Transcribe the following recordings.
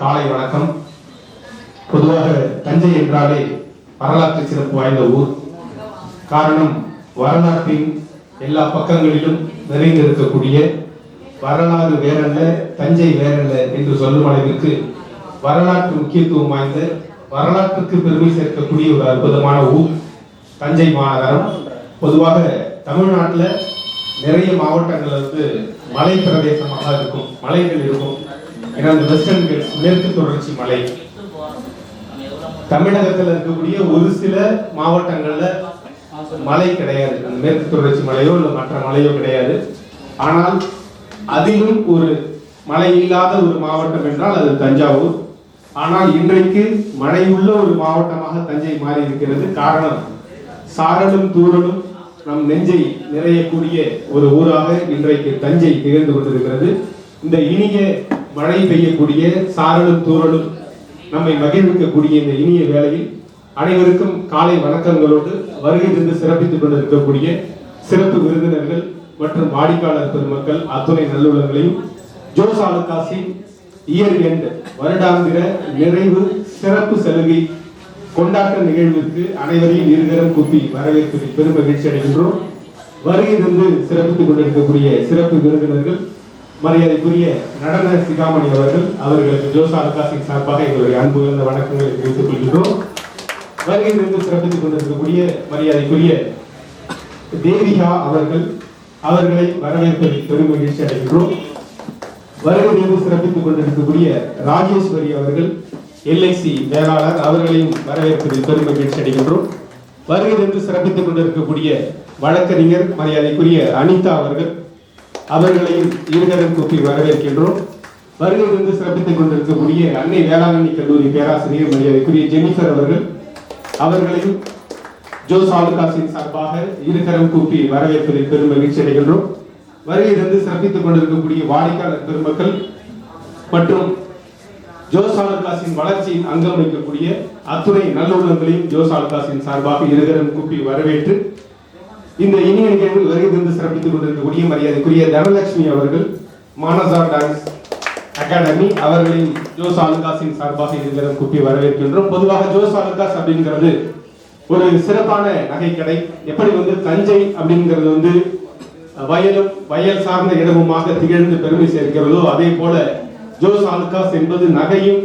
காலை வணக்கம். பொதுவாக தஞ்சை என்றாலே வரலாற்று சிறப்பு வாய்ந்த ஊர். காரணம் வரலாற்றின் எல்லா பக்கங்களிலும் நிறைந்திருக்கக்கூடிய வரலாறு வேறல்ல தஞ்சை வேறல்ல என்று சொல்லும் அளவிற்கு வரலாற்று முக்கியத்துவம் வாய்ந்த வரலாற்றுக்கு பெருமை சேர்க்கக்கூடிய ஒரு அற்புதமான ஊர் தஞ்சை மாநகரம். பொதுவாக தமிழ்நாட்டில் நிறைய மாவட்டங்கள் வந்து மலை பிரதேசமாக இருக்கும் மலைகள் இருக்கும். ஏன்னா அந்த வெஸ்டர்ன் கட்ஸ் மேற்கு தொடர்ச்சி மலை. தமிழகத்தில் இருக்கக்கூடிய ஒரு சில மாவட்டங்கள்ல மலை கிடையாது. அந்த மேற்கு தொடர்ச்சி மலையோ இல்லை மற்ற மலையோ கிடையாது. ஆனால் அதிலும் ஒரு மழை இல்லாத ஒரு மாவட்டம் என்றால் அது தஞ்சாவூர். ஆனால் இன்றைக்கு மழை உள்ள ஒரு மாவட்டமாக தஞ்சை மாறி இருக்கிறது காரணம் சாரலும் தூரலும் நம் நெஞ்சை நிறையக்கூடிய ஒரு ஊராக இன்றைக்கு தஞ்சை திகழ்ந்து கொண்டிருக்கிறது. இந்த இனிய மழை பெய்யக்கூடிய சாரலும் தூரலும் நம்மை மகிழ்விக்கக்கூடிய இந்த இனிய வேளையில் அனைவருக்கும் காலை வணக்கங்களோடு வருகை தந்து சிறப்பித்துக் கொண்டிருக்கக்கூடிய சிறப்பு விருந்தினர்கள் மற்றும் வாடிக்கையாளர் பெருமக்கள் அத்துணை நல்லுள்ளங்களையும் ஜோஸ் ஆலுகாசின் இயர் எண்ட் வருடாந்திர நிறைவு சிறப்பு சலுகை கொண்டாட்ட நிகழ்விற்கு அனைவரையும் இருகரம் கூப்பி வரவேற்பதில் பெரும் மகிழ்ச்சி அடைகின்றோம். வருகை தந்து சிறப்பித்துக் கொண்டிருக்கக்கூடிய சிறப்பு விருந்தினர்கள் மரியாதைக்குரிய நடன சிகாமணி அவர்கள் அவர்களுக்கு ஜோசா அல்காசிங் சார்பாக எங்களுடைய அன்பு இருந்த வணக்கங்களை தெரிவித்துக் கொள்கின்றோம். வருகை தந்து சிறப்பித்துக் கொண்டிருக்கக்கூடிய மரியாதைக்குரிய தேவிகா அவர்கள் அவர்களை வரவேற்பதில் பெரும் மகிழ்ச்சி அடைகின்றோம். வருகை தந்து சிறப்பித்துக் கொண்டிருக்கக்கூடிய ராஜேஸ்வரி அவர்கள் எல்ஐசி மேலாளர் அவர்களையும் வரவேற்பதில் பெரும் மகிழ்ச்சி அடைகின்றோம். வருகை தந்து சிறப்பித்துக் கொண்டிருக்கக்கூடிய வழக்கறிஞர் மரியாதைக்குரிய அனிதா அவர்கள் அவர்களையும் இருகரம் கூப்பி வரவேற்கின்றோம். வருகை வந்து சிறப்பித்துக் கொண்டிருக்கக்கூடிய அன்னை வேளாங்கண்ணி கல்லூரி பேராசிரியர் மரியாதைக்குரிய ஜெனிஃபர் அவர்கள் அவர்களையும் ஜோஸ் ஆலுகாசின் சார்பாக இருகரம் கூப்பி வரவேற்பதில் பெரும் மகிழ்ச்சி அடைகின்றோம். வருகை வந்து சிறப்பித்துக் கொண்டிருக்கக்கூடிய வாடிக்கையாளர் பெருமக்கள் மற்றும் ஜோஸ் ஆலுகாசின் வளர்ச்சியின் அங்கம் வைக்கக்கூடிய அத்துணை நல்லுள்ளங்களையும் ஜோஸ் ஆலுகாசின் சார்பாக இருகரம் கூப்பி வரவேற்று இந்த இனிய நிகழ்வில் வருகை தந்து சிறப்பித்துக் கொண்டிருக்கக்கூடிய மரியாதைக்குரிய தனலட்சுமி அவர்கள் மானசா டான்ஸ் அகாடமி அவர்களின் ஜோஸ் அலுகாஸின் சார்பாக இருக்கிற கூப்பி வரவேற்கின்றோம். பொதுவாக ஜோஸ் அலுகாஸ் அப்படிங்கிறது ஒரு சிறப்பான நகைக்கடை. எப்படி வந்து தஞ்சை அப்படிங்கிறது வந்து வயலும் வயல் சார்ந்த இடமுமாக திகழ்ந்து பெருமை சேர்க்கிறதோ அதே போல ஜோஸ் அலுகாஸ் என்பது நகையும்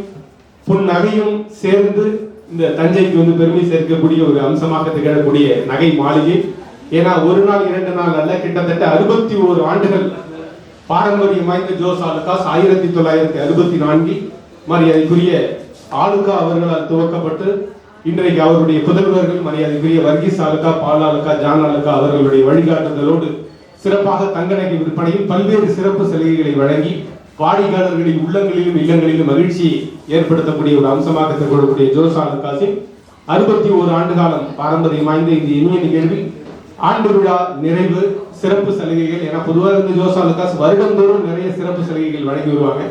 புன் நகையும் சேர்ந்து இந்த தஞ்சைக்கு வந்து பெருமை சேர்க்கக்கூடிய ஒரு அம்சமாக திகழக்கூடிய நகை மாளிகை. ஏன்னா ஒரு நாள் இரண்டு நாள் அல்ல கிட்டத்தட்ட அறுபத்தி ஓரு ஆண்டுகள் பாரம்பரியம் வாய்ந்த ஜோஸ் ஆலுகாஸ் ஆயிரத்தி தொள்ளாயிரத்தி அறுபத்தி நான்கில் மரியாதைக்குரிய ஆளுகா அவர்களால் துவக்கப்பட்டு இன்றைக்கு அவருடைய புதல்வர்கள் மரியாதைக்குரிய வர்கீஸ் ஆலுகா பால் ஆலுகா ஜான் ஆலுகா அவர்களுடைய வழிகாட்டுதலோடு சிறப்பாக தங்கநகை விற்பனையில் பல்வேறு சிறப்பு சலுகைகளை வழங்கி வாடிக்கையாளர்களின் உள்ளங்களிலும் இல்லங்களிலும் மகிழ்ச்சியை ஏற்படுத்தக்கூடிய ஒரு அம்சமாக திகழக்கூடிய ஜோஸ் ஆலுகாஸின் அறுபத்தி ஓரு ஆண்டு காலம் பாரம்பரியம் வாய்ந்த இந்த இனிய நிகழ்வில் ஆண்டு விழா நிறைவு சிறப்பு சலுகைகள் ஏன்னா பொதுவாக இருந்த ஜோசா லுக்காஸ் வருடந்தோறும் நிறைய சிறப்பு சலுகைகள் வழங்கி வருவாங்க.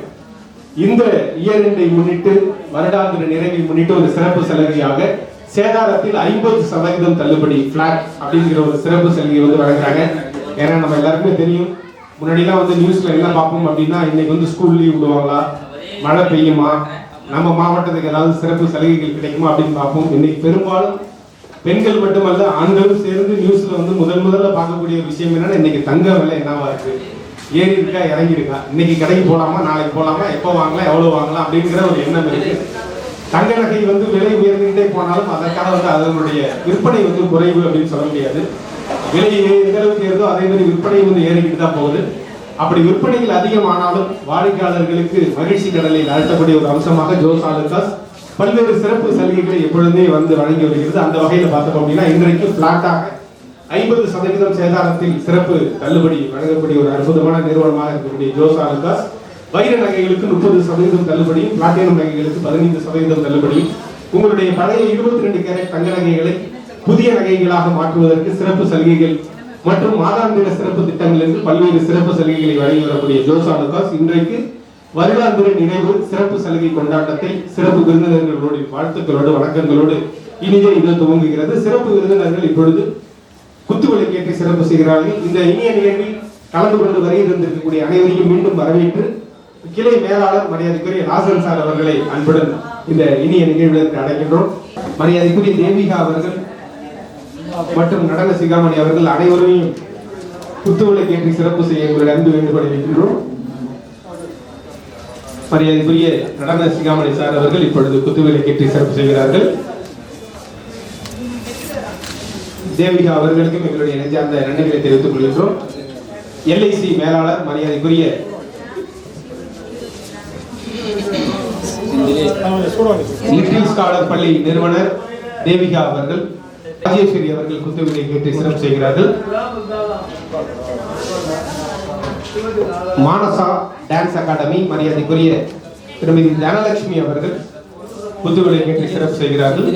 இந்த இயர் முன்னிட்டு வருடாந்திர நிறைவை முன்னிட்டு ஒரு சிறப்பு சலுகையாக சேதாரத்தில் ஐம்பது சதவீதம் தள்ளுபடி பிளாட் அப்படிங்கிற ஒரு சிறப்பு சலுகை வந்து வழங்குறாங்க. ஏன்னா நம்ம எல்லாருக்குமே தெரியும் முன்னாடிலாம் வந்து நியூஸ்ல என்ன பார்ப்போம் அப்படின்னா இன்னைக்கு வந்து ஸ்கூல் லீவ் விடுவாங்களா? மழை பெய்யுமா? நம்ம மாவட்டத்துக்கு ஏதாவது சிறப்பு சலுகைகள் கிடைக்குமா அப்படின்னு பார்ப்போம். இன்னைக்கு பெரும்பாலும் பெண்கள் மட்டுமல்ல ஆண்களும் சேர்ந்து நியூஸ்ல வந்து முதல் முதல்ல பார்க்கக்கூடிய விஷயம் என்னன்னா இன்னைக்கு தங்க விலை என்னவா இருக்கு? ஏறி இருக்கா இறங்கி இருக்கா? இன்னைக்கு கடைக்கு போலாமா நாளைக்கு போலாமா எப்போ வாங்கலாம் எவ்வளவு வாங்கலாம் அப்படிங்கிற ஒரு எண்ணம் இருக்கு. தங்க நகை வந்து விலை உயர்ந்துகிட்டே போனாலும் அதற்காக வந்து அதனுடைய விற்பனை வந்து குறைவு அப்படின்னு சொல்ல முடியாது. விலை எந்த அளவுக்கு ஏறுதோ அதே மாதிரி விற்பனை வந்து ஏறிக்கிட்டு தான் போகுது. அப்படி விற்பனைகள் அதிகமானாலும் வாடிக்கையாளர்களுக்கு மகிழ்ச்சி கடலில் அழுத்தக்கூடிய ஒரு அம்சமாக ஜோஸ் ஆலுகாஸ் பல்வேறு சிறப்பு சலுகைகளை எப்பொழுதுமே வந்து வழங்கி வருகிறது. அந்த வகையில் பார்த்தோம் அப்படின்னா இன்றைக்கு பிளாட்டாக ஐம்பது சதவீதம் சேதாரத்தில் சிறப்பு தள்ளுபடி வழங்கக்கூடிய ஒரு அற்புதமான நிறுவனமாக இருக்கக்கூடிய ஜோஸ் ஆலுகாஸ். வைர நகைகளுக்கு முப்பது சதவீதம் தள்ளுபடியும் பிளாட்டினம் நகைகளுக்கு பதினைந்து சதவீதம் தள்ளுபடியும். உங்களுடைய பழைய இருபத்தி ரெண்டு கேரட் தங்க நகைகளை புதிய நகைகளாக மாற்றுவதற்கு சிறப்பு சலுகைகள் மற்றும் மாதாந்திர சிறப்பு திட்டங்கள் என்று பல்வேறு சிறப்பு சலுகைகளை வழங்கி வரக்கூடிய ஜோஸ் ஆலுகாஸ் இன்றைக்கு வருடாந்திர நினைவு சிறப்பு சலுகை கொண்டாட்டத்தை சிறப்பு விருந்தினர்களோடு வாழ்த்துக்களோடு வணக்கங்களோடு இனிதே இது துவங்குகிறது. சிறப்பு விருந்தினர்கள் இப்பொழுது குத்துவிளக்கேற்றி சிறப்பு செய்கிறார்கள். இந்த இனிய நிகழ்வில் கலந்து கொண்டு வருகை இருந்திருக்கக்கூடிய அனைவரையும் மீண்டும் வரவேற்று கிளை மேலாளர் மரியாதைக்குரிய ராசன் சார் அவர்களை அன்புடன் இந்த இனிய நிகழ்விற்கு அடைகின்றோம் மரியாதைக்குரிய தேவிகா அவர்கள் மற்றும் நடன சிகாமணி அவர்கள் அனைவரையும் குத்துவளை கேட்டு சிறப்பு செய்ய எங்களுடைய அன்பு வேண்டுகோளை வைக்கின்றோம் மரியாதைக்குரிய நடன சிகாமணி சார் அவர்கள் இப்பொழுது குத்துவிலை ஏற்றி சிறப்பு செய்கிறார்கள். தேவிகா அவர்களுக்கும் எங்களுடைய நெஞ்சார்ந்த நன்றிகளை தெரிவித்துக் கொள்கின்றோம். எல்ஐசி மேலாளர் மரியாதைக்குரிய லிட்டில் ஸ்காலர் பள்ளி நிறுவனர் தேவிகா அவர்கள் ராஜேஸ்வரி அவர்கள் குத்துவிலை கேட்டு சிறப்பு செய்கிறார்கள். மானசா டான்ஸ் அகாடமி மரியாதைக்குரிய திருமதி தனலட்சுமி அவர்கள் புது விளக்கேற்றி சிறப்பு செய்கிறார்கள்.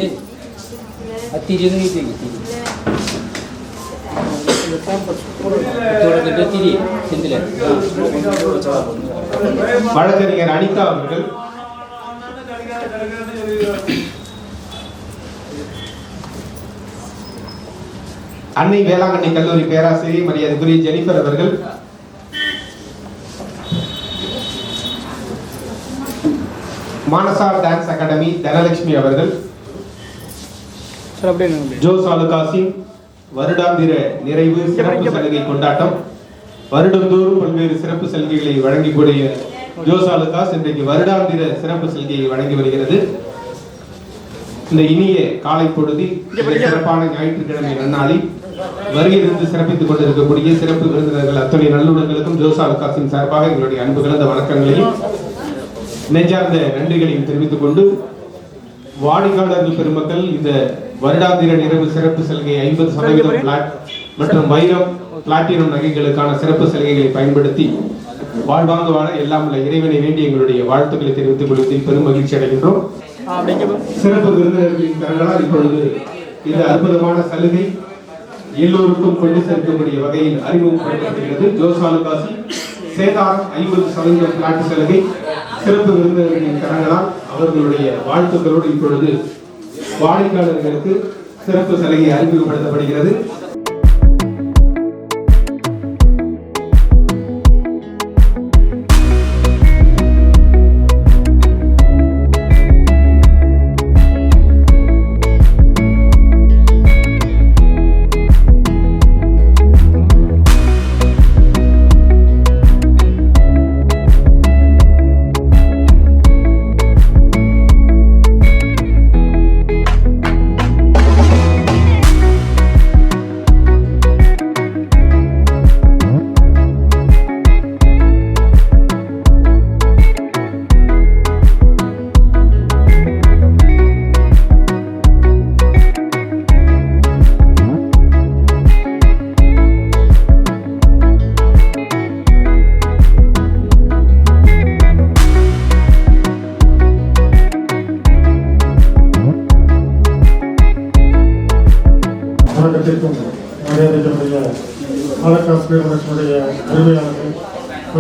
வழக்கறிஞர் அனிதா அவர்கள் அன்னை வேளாங்கண்ணி கல்லூரி பேராசிரியர் மரியாதைக்குரிய ஜெனிஃபர் அவர்கள் மானசா டான்ஸ் அகாடமி தனலட்சுமி அவர்கள். ஜோஸ் அலுகாசின் வருடாந்திர நிறைவு சிறப்பு சலுகை கொண்டாட்டம். வருடந்தோறும் பல்வேறு சிறப்பு சலுகைகளை வழங்கக்கூடிய ஜோஸ் அலுகாஸ் இன்றைக்கு வருடாந்திர சிறப்பு சலுகையை வழங்கி வருகிறது. இந்த இனிய காலை பொழுதி சிறப்பான ஞாயிற்றுக்கிழமை நன்னாளில் வருகிலிருந்து சிறப்பித்துக் கொண்டிருக்கக்கூடிய சிறப்பு விருந்தினர்கள் அத்தனை நல்லுடங்களுக்கும் ஜோசா அலுகாசின் சார்பாக எங்களுடைய அன்பு கலந்த வணக்கங்களையும் நெஞ்சார்ந்த நன்றிகளையும் தெரிவித்துக் கொண்டு வாடிக்கையாளர்கள் பெருமக்கள் இந்த வருடாந்திர நிறைவு சிறப்பு சலுகை ஐம்பது சதவீதம் பிளாட் மற்றும் வைரம் பிளாட்டினம் நகைகளுக்கான சிறப்பு சலுகைகளை பயன்படுத்தி வாழ்வாங்க வாழ எல்லாம் உள்ள இறைவனை வேண்டி எங்களுடைய வாழ்த்துக்களை தெரிவித்துக் கொள்வதில் பெரும் மகிழ்ச்சி அடைகின்றோம். சிறப்பு விருந்தினர்களின் கரங்களால் இப்பொழுது இந்த அற்புதமான சலுகை எல்லோருக்கும் கொண்டு சேர்க்கக்கூடிய வகையில் அறிமுகப்படுத்தப்படுகிறது. ஜோசாலுகாசி சேதாரம் ஐம்பது சதவீதம் பிளாட் சலுகை. சிறப்பு விருந்தினர்களின் கரங்களால் அவர்களுடைய வாழ்த்துக்களோடு இப்பொழுது வாடிக்கையாளர்களுக்கு சிறப்பு சலுகை அறிமுகப்படுத்தப்படுகிறது.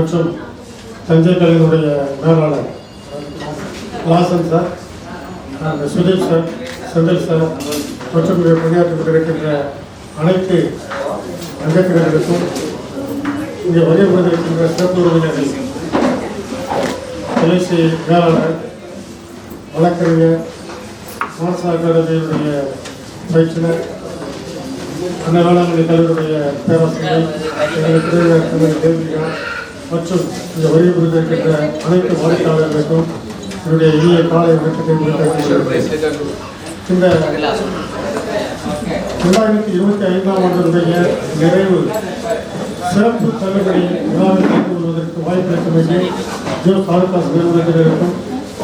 மற்றும் தஞ்சை கலைஞருடைய மேலாளர் Lawson sir Sudeep sir Senthil sir மற்றும் இங்கே பணியாற்றிக் கொண்டிருக்கின்ற அனைத்து அங்கத்தினர்களுக்கும் இங்கே வருகை கொண்டிருக்கின்ற சிறப்பு உறவினர்கள் தொலைசி மேலாளர் வழக்கறிஞர் மாசா அகாடமியினுடைய பயிற்றுனர் அன்னை வேளாண்மை பேராசிரியர் எங்களுக்கு திருவிழர் தேவிகா மற்றும் இந்த வருகை புரிந்திருக்கின்ற அனைத்து வாடிக்கையாளர்களுக்கும் என்னுடைய இனிய காலை வணக்கத்தை இந்த இரண்டாயிரத்தி இருபத்தி ஐந்தாம் ஆண்டுடைய நிறைவு சிறப்பு தள்ளுபடி விழாவில் கலந்து கொள்வதற்கு வாய்ப்பளிக்க ஜோ தாலுகாஸ் நிறுவனத்தினருக்கும்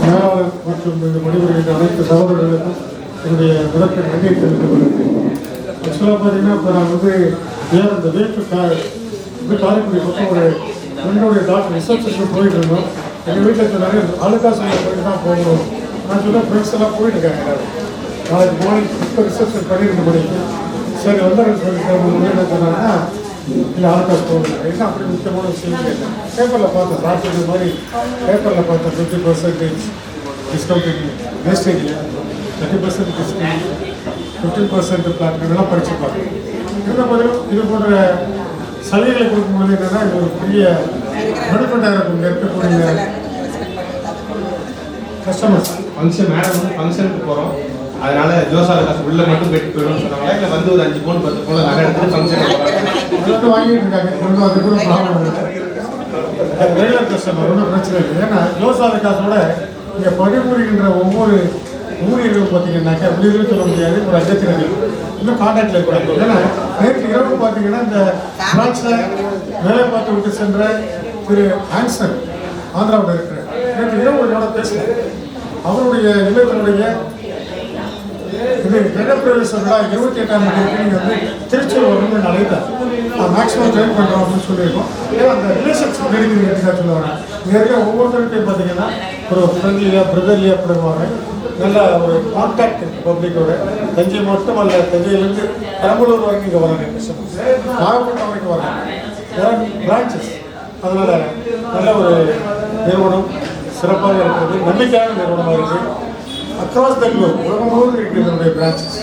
மேலாளர் மற்றும் இந்த பணிபுரிகின்ற அனைத்து சகோதரர்களுக்கும் என்னுடைய விளக்க நன்றியை தெரிவித்துக் கொள்கிறேன். ஆக்சுவலாக பார்த்தீங்கன்னா இப்போ நான் வந்து ஏன் இந்த வேற்று காரைக்குடி பக்கம் ஒரு என்னுடைய டாக்டர் ரிசப்ஷன் போயிட்டு இருந்தோம் எங்கள் வீட்டில் இருக்க அழுக்கா அலுகாசில் போயிட்டு தான் போகணும். நான் சொல்ல ஃப்ரெண்ட்ஸ் எல்லாம் போயிட்டு இருக்காங்க. எல்லாரும். நாளைக்கு மார்னிங் இப்போ ரிசப்ஷன் பண்ணியிருந்த மணிக்கு சரி வந்துடுறேன் சொல்லிட்டு சொன்னாங்கன்னா இல்லை ஆல்காஸ் போகணும். என்ன அப்படி முக்கியமான விஷயம் கேட்டேன். பேப்பரில் பார்த்தேன் டாக்டர் மாதிரி பேப்பரில் பார்த்தேன் fifty percentage discount wastage thirty percent discount fifteen percent plan இதெல்லாம் படிச்சு பார்த்தேன் இந்த மாதிரி? இது போன்ற சலுகைகளை கொடுக்கும்போது என்னன்னா இது ஒரு பெரிய நடுக்கட்டாக இங்கே இருக்கக்கூடிய கஸ்டமர்ஸ் ஃபங்க்ஷன் மேடம் வந்து ஃபங்க்ஷனுக்கு போகிறோம் அதனால ஜோசால காசு உள்ள மட்டும் போயிட்டு போயிடும்னு சொன்னாங்க இல்லை வந்து ஒரு அஞ்சு பவுன் பத்து பவுன் நகை போகிறாங்க வந்து வாங்கிட்டு இருக்காங்க. ஒன்றும் அது கூட ப்ராப்ளம் ரெகுலர் கஸ்டமர் ஒன்றும் பிரச்சனை இல்லை. ஏன்னா ஜோசால காசோட இங்கே பணிபுரிகின்ற ஒவ்வொரு ஊழியர்கள் பார்த்தீங்கன்னாக்கா ஊழியர்கள் சொல்ல முடியாது ஒரு அஜத்தினர்கள் இன்னும் கான்டாக்டில் இருக்காங்க ஏன்னா நேற்று இரவு பார்த்தீங்கன்னா இந்த பிரான்ச்சில் வேலை பார்த்து விட்டு சென்ற திரு ஆன்சன் ஆந்திராவில் இருக்கிற நேற்று இரவு என்னோட பேசினேன். அவருடைய இல்லத்தினுடைய இது கிரகப்பிரவேச விழா இருபத்தி எட்டாம் தேதி நீங்கள் வந்து திருச்சூர் வரணும்னு அழைத்தார் மேக்ஸிமம் ஜாயின் பண்ணுறோம் அப்படின்னு சொல்லியிருக்கோம். ஏன்னா அந்த ரிலேஷன்ஷிப் நெருங்கி சொல்ல சொல்லுவாங்க. இங்கே ஒவ்வொருத்தருக்கும் பார்த்தீங்கன்னா ஒரு ஃப்ரெண்ட்லியாக பிரதர்லியாக படுவாங்க. நல்ல ஒரு கான்டாக்ட் இருக்குது பப்ளிக்கோட தஞ்சை மட்டுமல்ல தஞ்சையிலேருந்து பெரம்பலூர் வரைக்கும் இங்கே வராங்க நாகப்பட்டினம் வரைக்கும் வராங்க. பிரான்ச்சஸ் அதனால் நல்ல ஒரு நிறுவனம் சிறப்பாக இருக்கிறது. நம்பிக்கையான நிறுவனமாக இருக்குது அக்ராஸ் த குளோப் உலகம் முழுவதும் இருக்கிறது நம்முடைய பிரான்ச்சஸ்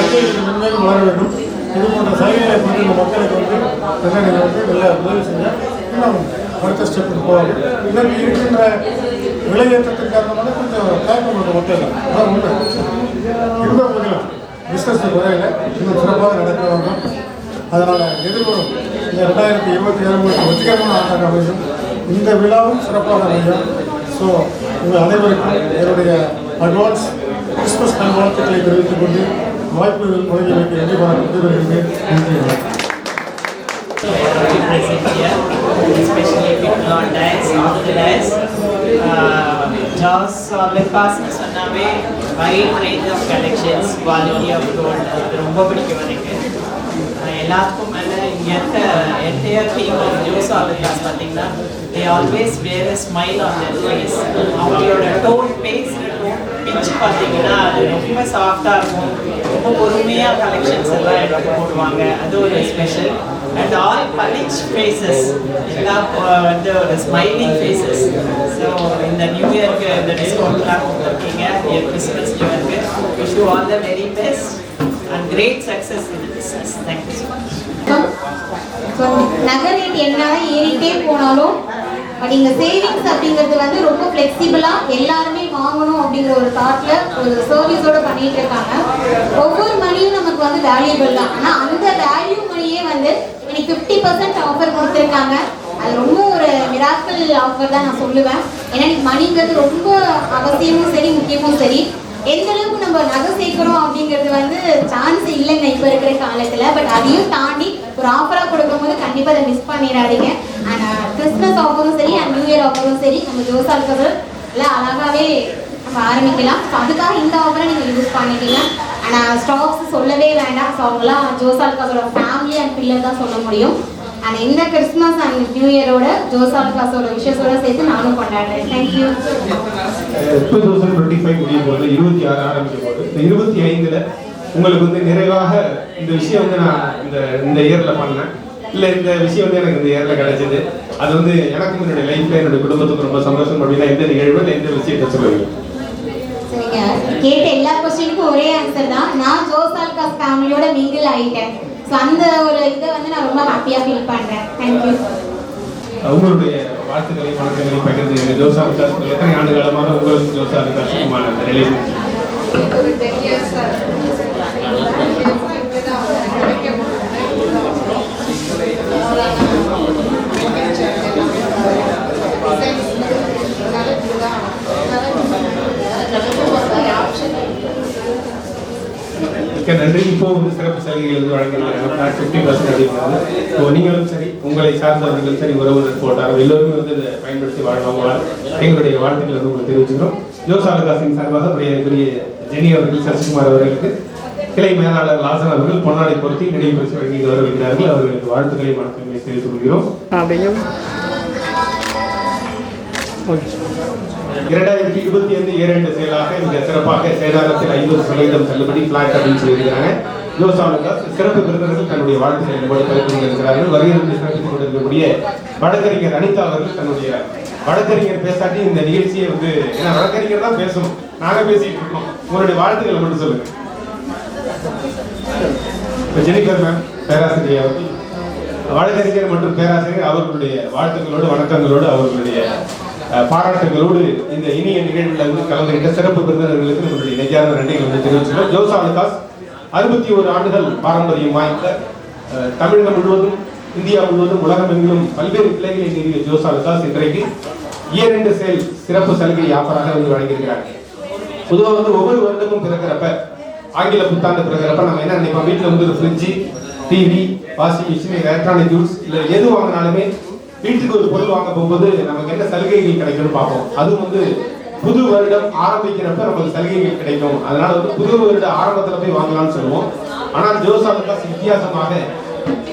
எங்கே மென்மேலும் வளர வேண்டும். இது போன்ற சலுகைகளை கொண்டு இந்த மக்களுக்கு வந்து நல்ல வந்து நல்ல உதவி செஞ்சால் இன்னும் அடுத்த ஸ்டெப்புக்கு போவாங்க இதற்கு இருக்கின்ற விலையேற்றத்தின் காரணமாக கொஞ்சம் தயக்கம் கொண்ட மக்கள் அதான் உண்மை. இருந்த போதிலும் பிஸ்னஸ் குறையில இன்னும் சிறப்பாக நடக்க வேண்டும். அதனால் எதிர்வரும் இந்த ரெண்டாயிரத்தி இருபத்தி ஏழு வெற்றிகரமான ஆண்டாக அமையும். இந்த விழாவும் சிறப்பாக அமையும். ஸோ உங்கள் அனைவருக்கும் என்னுடைய அட்வான்ஸ் கிறிஸ்மஸ் நல்வாழ்த்துக்களை தெரிவித்துக் கொண்டு வாய்ப்பு வழங்கி வைக்க வேண்டிய வருகிறேன் நன்றி வணக்கம். present here, especially people on the. Uh, Jaws uh, சொன்னாவே wide range of collections, quality of gold, அது ரொம்ப பிடிக்கும் எனக்கு எல்லாத்துக்கும் மேலே இங்கே இருக்க என்டையர் டீம் ஆஃப் ஜோஸ் பார்த்தீங்கன்னா they always wear a smile on their face அவங்களோட டோன் பேசுகிற டோன் பிச் பார்த்தீங்கன்னா அது ரொம்ப சாஃப்டாக இருக்கும். ரொம்ப பொறுமையாக கலெக்ஷன்ஸ் எல்லாம் எடுத்து போடுவாங்க. அது ஒரு special and all polish faces எல்லாம் வந்து ஒரு ஸ்மைலிங் ஃபேஸஸ் ஸோ இந்த நியூ இயர்க்கு இந்த டிஸ்கவுண்ட்லாம் கொடுத்துருக்கீங்க. கிறிஸ்மஸ் நியூ இயர்க்கு wish you all the very best and great success in business thank you so நகை ரேட் என்னதான் ஏறிட்டே போனாலும் பட் இங்கே சேவிங்ஸ் அப்படிங்கிறது வந்து ரொம்ப ஃப்ளெக்சிபிளாக எல்லாருமே வாங்கணும் அப்படிங்கிற ஒரு தாட்டில் ஒரு சர்வீஸோட பண்ணிட்டு இருக்காங்க. ஒவ்வொரு மணியும் நமக்கு வந்து வேல்யூபிள் தான். ஆனால் அந்த வேல்யூ மணியே வந்து இன்னைக்கு ஃபிஃப்டி பர்சன்ட் ஆஃபர் கொடுத்துருக்காங்க. அது ரொம்ப ஒரு மிராக்கல் ஆஃபர் தான் நான் சொல்லுவேன். ஏன்னா இன்னைக்கு மணிங்கிறது ரொம்ப அவசியமும் சரி முக்கியமும் சரி. எந்த அளவுக்கு நம்ம நகை சேர்க்கணும் அப்படிங்கிறது வந்து சான்ஸ் இல்லைங்க இப்போ இருக்கிற காலத்தில். பட் அதையும் தாண்டி ஒரு ஆஃபராக கொடுக்கும்போது கண்டிப்பாக அதை மிஸ் பண்ணிடாதீங்க. ஆனால் கிறிஸ்மஸ் ஆஃபரும் சரி அண்ட் நியூ இயர் ஆஃபரும் சரி நம்ம ஜோஸ் ஆல்கவர் எல்லாம் அழகாகவே நம்ம ஆரம்பிக்கலாம். ஸோ அதுக்காக இந்த ஆஃபரை நீங்கள் யூஸ் பண்ணிக்கலாம் ஆனால் ஸ்டாக்ஸ் சொல்லவே வேண்டாம். ஸோ அவங்களாம் ஜோஸ் ஆல்காஸோட ஃபேமிலி அண்ட் பில்லர் தான் சொல்ல முடியும். அண்ட் இந்த கிறிஸ்மஸ் அண்ட் நியூ இயரோட ஜோஸ் ஆல்காஸோட விஷயத்தோட சேர்த்து நானும் கொண்டாடுறேன். Thank you two thousand twenty five முடியும் போது இருபத்தி ஆறு ஆரம்பிக்கும் போது இந்த இருபத்தி ஐந்துல உங்களுக்கு வந்து நிறைவாக இந்த விஷயம் வந்து நான் இந்த இந்த இயர்ல பண்ணேன். இல்ல இந்த விஷயம் வந்து எனக்கு இந்த இயர்ல கிடைச்சது. அது வந்து எனக்கும் என்னுடைய லைஃப்ல என்னுடைய குடும்பத்துக்கும் ரொம்ப சந்தோஷம். அப்படின்னா எந்த நிகழ்வு இல்ல எந்த விஷயத்தை சொல்லுவீங்க? கேட்ட எல்லா கொஸ்டினுக்கும் ஒரே ஆன்சர் தான். நான் ஜோசால்காஸ் ஃபேமிலியோட மிங்கிள் ஆயிட்டேன். ஸோ அந்த ஒரு இதை வந்து நான் ரொம்ப ஹாப்பியாக ஃபீல் பண்ணுறேன் தேங்க்யூ உங்களுடைய வாழ்த்துக்களை வணக்கங்களை பகிர்ந்து ஜோசா விகாஸ் எத்தனை ஆண்டு காலமாக உங்களுக்கு ஜோசா விகாஸுக்குமான அந்த ரிலேஷன்ஷிப் மிக்க நன்றி இப்போ வந்து சிறப்பு சலுகைகள் வந்து வழங்கினாங்க ஃபிஃப்டி பர்சன்ட் அப்படிங்கிறது ஸோ நீங்களும் சரி உங்களை சார்ந்தவர்களும் சரி உறவினர் போட்டார் எல்லோருமே வந்து இதை பயன்படுத்தி வாழ்வாங்க எங்களுடைய வாழ்த்துக்கள் வந்து உங்களுக்கு தெரிவிச்சுக்கிறோம் ஜோஸ் சார்பாக பெரிய ஜெனி அவர்கள் சசிகுமார் அவர்களுக்கு கிளை மேலாளர் லாசன் அவர்கள் பொன்னாடை பொருத்தி நினைவு பரிசு வழங்கி வருகிறார்கள் அவர்களுக்கு வாழ்த்துக்களை வணக்கங்களை தெரிவித்துக் கொள்கிறோம் அப்படிங்க. ஓகே. இரண்டாயிரத்தி இருபத்தி ஐந்து இரண்டு செயலாக இங்க சிறப்பாக சேதாரத்தில் ஐம்பது சதவீதம் தள்ளுபடி பிளாட் அப்படின்னு சொல்லியிருக்கிறாங்க. ஜோசாவுக்கு சிறப்பு விருந்தினர்கள் தன்னுடைய வாழ்த்துக்களை நம்மோடு பகிர்ந்து இருக்கிறார்கள் வருகிறது சிறப்பித்துக் கொண்டிருக்கக்கூடிய வழக்கறிஞர் அனிதா அவர்கள் தன்னுடைய வழக்கறிஞர் பேசாட்டி இந்த நிகழ்ச்சியை வந்து ஏன்னா வழக்கறிஞர் தான் பேசணும். நாங்க பேசிட்டு இருக்கோம். உங்களுடைய வாழ்த்துக்களை மட்டும் சொல்லுங்க. இப்ப ஜெனிஃபர் மேம் பேராசிரியர் அவர்கள். வழக்கறிஞர் மற்றும் பேராசிரியர் அவர்களுடைய வாழ்த்துக்களோடு வணக்கங்களோடு அவர்களுடைய பாராட்டுகளோடு இந்த இனிய நிகழ்வில் வந்து கலந்துகிட்ட சிறப்பு விருந்தினர்களுக்கு நம்மளுடைய நெஞ்சார்ந்த நன்றிகள் வந்து தெரிவிச்சுக்கிறோம். ஜோசா லுகாஸ் அறுபத்தி ஒரு ஆண்டுகள் பாரம்பரியம் வாய்ந்த தமிழகம் முழுவதும் இந்தியா முழுவதும் உலகம் எங்கிலும் பல்வேறு கிளைகளை நிறுவிய ஜோசா லுகாஸ் இன்றைக்கு இயர் செயல் சிறப்பு சலுகை யாப்பராக வந்து வழங்கியிருக்கிறாங்க பொதுவாக வந்து ஒவ்வொரு வருடமும் பிறக்கிறப்ப ஆங்கில புத்தாண்டு பிறக்கிறப்ப நம்ம என்ன நினைப்போம்? வீட்டில் வந்து ஒரு fridge TV washing machine electronic juice இல்லை எது வாங்கினாலுமே வீட்டுக்கு ஒரு பொருள் வாங்க போகும்போது நமக்கு என்ன சலுகைகள் கிடைக்கும்னு பார்ப்போம். அதுவும் வந்து புது வருடம் ஆரம்பிக்கிறப்ப நமக்கு சலுகைகள் கிடைக்கும். அதனால வந்து புது வருட ஆரம்பத்துல போய் வாங்கலாம்னு சொல்லுவோம். ஆனால் ஜோசாலுக்காஸ் வித்தியாசமாக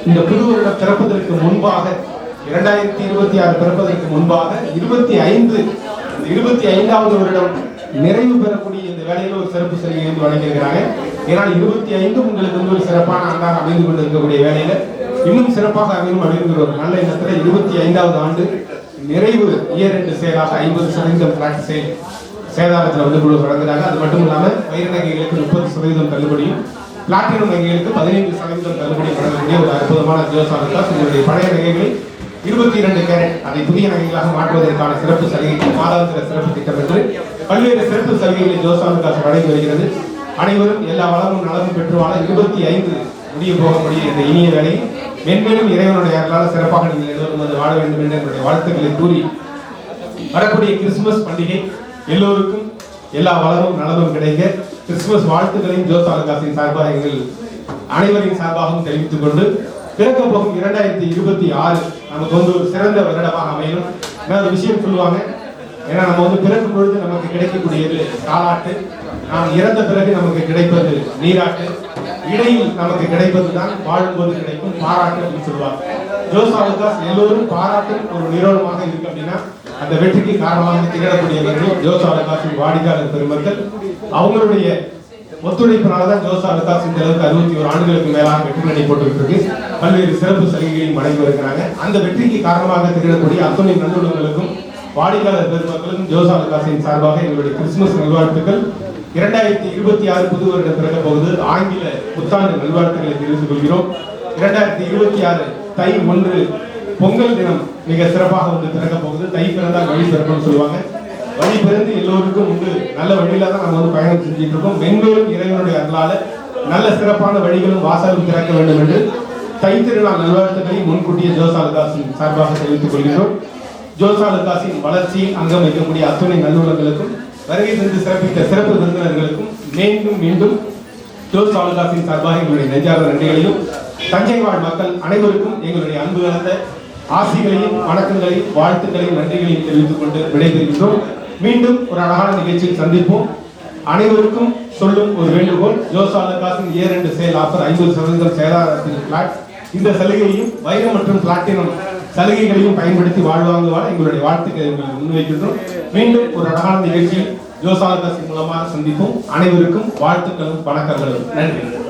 இந்த புது வருடம் பிறப்பதற்கு முன்பாக இரண்டாயிரத்தி இருபத்தி ஆறு பிறப்பதற்கு முன்பாக இருபத்தி ஐந்து இருபத்தி ஐந்தாவது வருடம் நிறைவு பெறக்கூடிய இந்த வேலையில ஒரு சிறப்பு சலுகை வந்து வழங்கியிருக்கிறாங்க. ஏன்னால் இருபத்தி ஐந்து உங்களுக்கு வந்து ஒரு சிறப்பான ஆண்டாக அமைந்து கொண்டிருக்கக்கூடிய வேலையில இன்னும் சிறப்பாக அமையும் அப்படிங்கிற ஒரு நல்ல எண்ணத்துல இருபத்தி ஐந்தாவது ஆண்டு நிறைவு இயர் ரெண்டு செயலாக ஐம்பது சதவீதம் பிளாட் சேல் சேதாரத்தில் வந்து குழு வழங்குறாங்க அது மட்டும் இல்லாமல் வைர நகைகளுக்கு முப்பது சதவீதம் தள்ளுபடியும் பிளாட்டினம் நகைகளுக்கு பதினைந்து சதவீதம் தள்ளுபடி வழங்கக்கூடிய ஒரு அற்புதமான ஜோசாலுக்காஸ் உங்களுடைய பழைய நகைகளை இருபத்தி இரண்டு கேரட் அதை புதிய நகைகளாக மாற்றுவதற்கான சிறப்பு சலுகைகள் மாதாந்திர சிறப்பு திட்டம் என்று பல்வேறு சிறப்பு சலுகைகளை ஜோசாலுக்காஸ் வழங்கி வருகிறது. அனைவரும் எல்லா வளமும் நலமும் பெற்று வாழ இருபத்தி ஐந்து முடிய போகக்கூடிய இந்த இனிய வேலை மென்மேலும் இறைவனுடைய அருளால் சிறப்பாக நீங்கள் எல்லோரும் வந்து வாழ வேண்டும் என்று என்னுடைய வாழ்த்துக்களை கூறி வரக்கூடிய கிறிஸ்துமஸ் பண்டிகை எல்லோருக்கும் எல்லா வளமும் நலமும் கிடைக்க கிறிஸ்துமஸ் வாழ்த்துக்களையும் ஜோஸ் அலகாசின் சார்பாக எங்கள் அனைவரின் சார்பாகவும் தெரிவித்துக் கொண்டு பிறக்க போகும் இரண்டாயிரத்தி இருபத்தி ஆறு நமக்கு வந்து ஒரு சிறந்த வருடமாக அமையும் நான் ஒரு விஷயம் சொல்லுவாங்க. ஏன்னா நம்ம வந்து பிறக்கும் பொழுது நமக்கு கிடைக்கக்கூடியது காலாட்டு. நாம் இறந்த பிறகு நமக்கு கிடைப்பது நீராட்டு. இடையில் நமக்கு கிடைப்பது தான் வாழும்போது கிடைக்கும் பாராட்டு அப்படின்னு சொல்லுவாங்க. ஜோசாலுதாஸ் எல்லோரும் பாராட்டும் ஒரு நிறுவனமாக இருக்கு அப்படின்னா அந்த வெற்றிக்கு காரணமாக திகழக்கூடியவர்கள் ஜோசாலுதாஸின் வாடிக்கையாளர் பெருமக்கள். அவங்களுடைய ஒத்துழைப்பினாலதான் ஜோசா அலுதாஸ் இந்த அளவுக்கு அறுபத்தி ஒரு ஆண்டுகளுக்கு மேலாக வெற்றி நடை இருக்கு பல்வேறு சிறப்பு சலுகைகளையும் வழங்கி வருகிறாங்க. அந்த வெற்றிக்கு காரணமாக திகழக்கூடிய அத்துணை நல்லுள்ளங்களுக்கும் வாடிக்கையாளர் பெருமக்களுக்கும் ஜோசா அலுதாஸின் சார்பாக எங்களுடைய கிறிஸ்துமஸ் நல்வாழ்த்துக்கள். இரண்டாயிரத்தி இருபத்தி ஆறு புது வருடம் பிறக்க போகுது ஆங்கில புத்தாண்டு நல்வாழ்த்துக்களை தெரிவித்துக் கொள்கிறோம். இரண்டாயிரத்தி இருபத்தி ஆறு தை ஒன்று பொங்கல் தினம் மிக சிறப்பாக வந்து பிறக்க போகுது. தை பிறந்தால் வழி பிறக்கும்னு சொல்லுவாங்க. வழி பிறந்து எல்லோருக்கும் உண்டு. நல்ல வழியில தான் நம்ம வந்து பயணம் செஞ்சுட்டு இருக்கோம். மென்மேலும் இறைவனுடைய அருளால நல்ல சிறப்பான வழிகளும் வாசலும் திறக்க வேண்டும் என்று தை திருநாள் நல்வாழ்த்துக்களை முன்கூட்டிய ஜோசாலதாசின் சார்பாக தெரிவித்துக் கொள்கிறோம் ஜோசாலதாசின் வளர்ச்சியில் அங்கம் வைக்கக்கூடிய அத்துணை நல்லுறங்களுக்கும் வருகை தந்து சிறப்பித்த சிறப்பு விருந்தினர்களுக்கும் மீண்டும் மீண்டும் ஜோஸ் தாலுகாசின் சார்பாக எங்களுடைய நெஞ்சார்ந்த நன்றிகளையும் தஞ்சை வாழ் மக்கள் அனைவருக்கும் எங்களுடைய அன்பு கலந்த ஆசிகளையும் வணக்கங்களையும் வாழ்த்துக்களையும் நன்றிகளையும் தெரிவித்துக் கொண்டு விடைபெறுகின்றோம். மீண்டும் ஒரு அழகான நிகழ்ச்சியில் சந்திப்போம். அனைவருக்கும் சொல்லும் ஒரு வேண்டுகோள் ஜோஸ் தாலுகாசின் ஏ ரெண்டு சேல் ஆஃபர் ஐம்பது சதவீதம் சேதாரத்தின் பிளாட். இந்த சலுகையையும் வைரம் மற்றும் பிளாட்டினம் சலுகைகளையும் பயன்படுத்தி வாழ்வாங்க வாழ எங்களுடைய வாழ்த்துக்களை முன்வைக்கின்றோம். மீண்டும் ஒரு அழகான நிகழ்ச்சியில் ஜோசாரதாஸ் மூலமாக சந்திப்போம். அனைவருக்கும் வாழ்த்துக்களும் வணக்கங்களும். நன்றி.